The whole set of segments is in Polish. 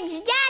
再见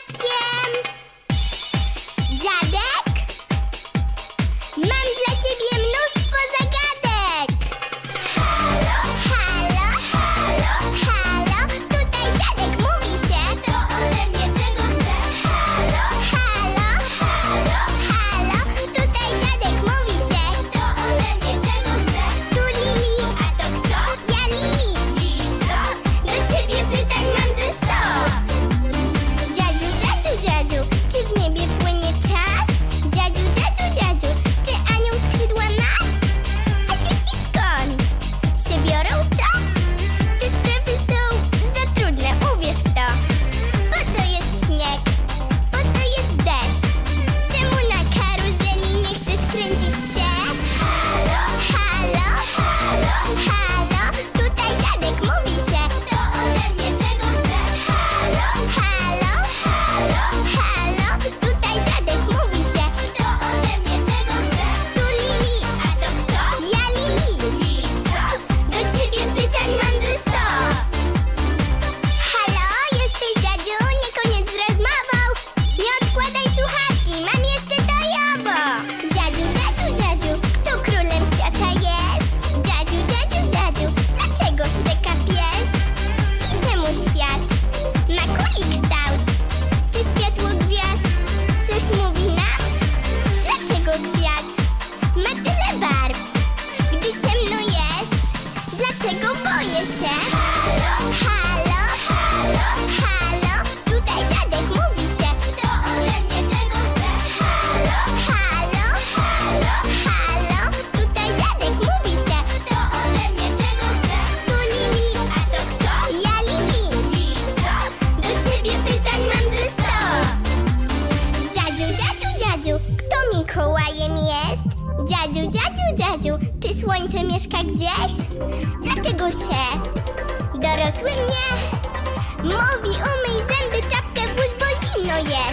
odwiak ma tyle barw. Gdy ciemno jest, dlaczego boję się? Halo? Mikołajem jest? Dziadziu, dziadziu, dziadziu, czy słońce mieszka gdzieś? Dlaczego się dorosły mnie mówi umyj zęby, czapkę włóż, bo zimno jest.